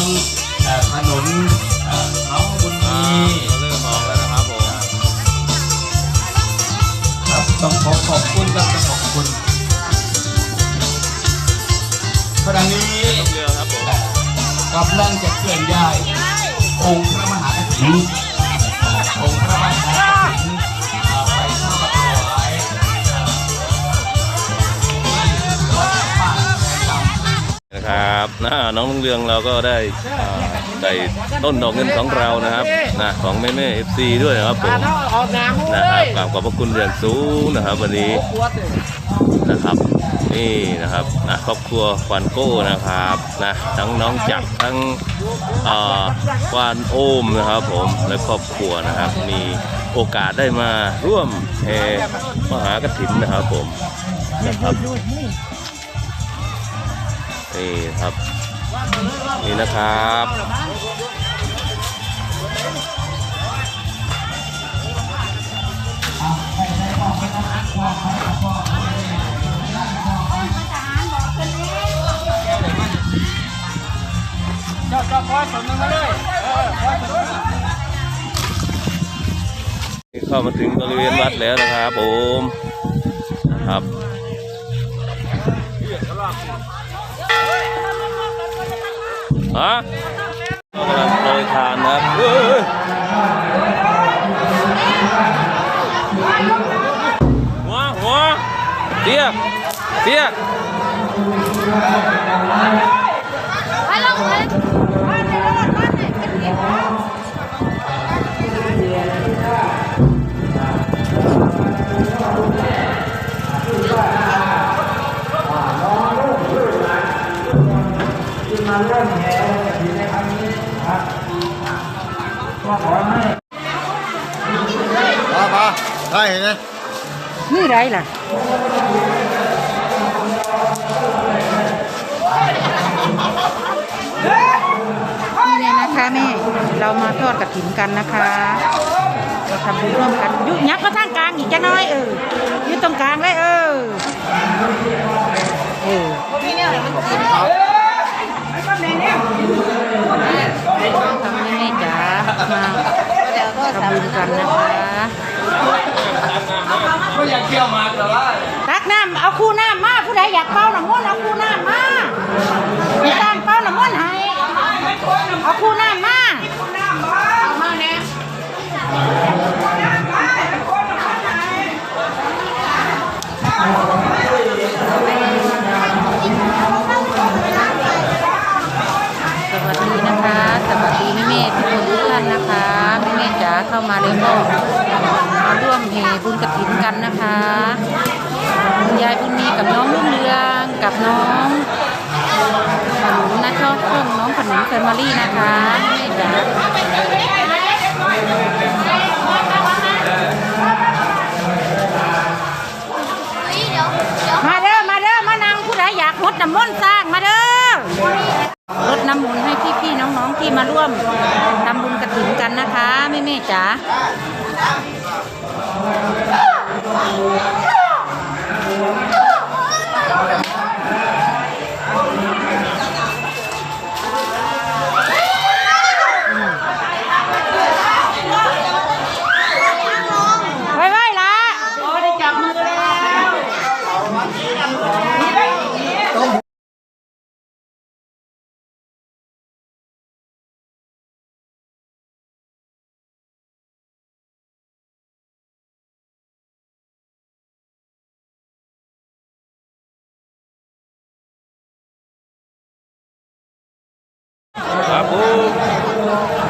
องเอ่อขนุนเขาบุญมีเริ่มมองแล้วนะครับผมครับต้องขอขอบคุณครับต้องขอบคุณขณะนี้กำลังจะเคลื่อนย้ายองค์พระมหากฐิน ครับนะน้องลุงเรืองเราก็ได้อ่าได้ต้นดอกเงินของเรานะครับนะของแม่แม่เอฟซีด้วยนะครับผมออกน้ำนะครับกราบขอบพระคุณอย่างสูงนะครับ วันนี้ขวดเลยนะครับ นี่นะครับนะครอบครัวควานโก้นะครับนะทั้งน้องจักรทั้งอ่าควานโอมนะครับผมและครอบครัวนะครับมีโอกาสได้มาร่วมแห่มหากฐินนะครับผมนะครับ นี่ครับ นี่นะครับ เจ้าเจ้าคอยสมนึงมาเลยเออคอยสมนึงเข้ามาถึงบริเวณวัดแล้วนะครับผมครับ ฮะกำลังโปรยทานนะครับหัวหัวเตี้ยเตี้ยก พอพอได้เห็นไหมนี่ไรล่ะนี่เลยนะคะแม่ เรามาทอดกระถิ่นกันนะคะเราทำบุญร่วมกันยุยักษ์ก็ทางกลางอีกจะน้อยเอออยู่ตรงกลางเลยเออเออทำให้แม่จ๋ามา ทำบุญกันนะคะก็อยากเที่ยวมาแต่ว่าตักน้ำเอาคู่น้ำมาผู้ใดอยากเป้าหน้ำมนเอาคู่น้ำมาไม่ต้องเป้าหน้ำมนให้เอาคู่น้ำมา เล้วก็มาร่วมเฮบุญกระถินกันนะคะคุณยายบุญมีกับน้องรุ่งเรืองกับน้องขนุนนะชอบช่องน้องขนุนแฟมิลี่นะคะแม่จ๋ามาเด้อมาเด้อมานั่งผู้ใดอยากรดน้ำมนต์สร้างมาเด้อรดน้ำมนต์ให้พี่ๆน้องๆ ที่มาร่วมทำบุญกระถิ่นกันนะคะแม่แม่ๆจ๋าไครับผม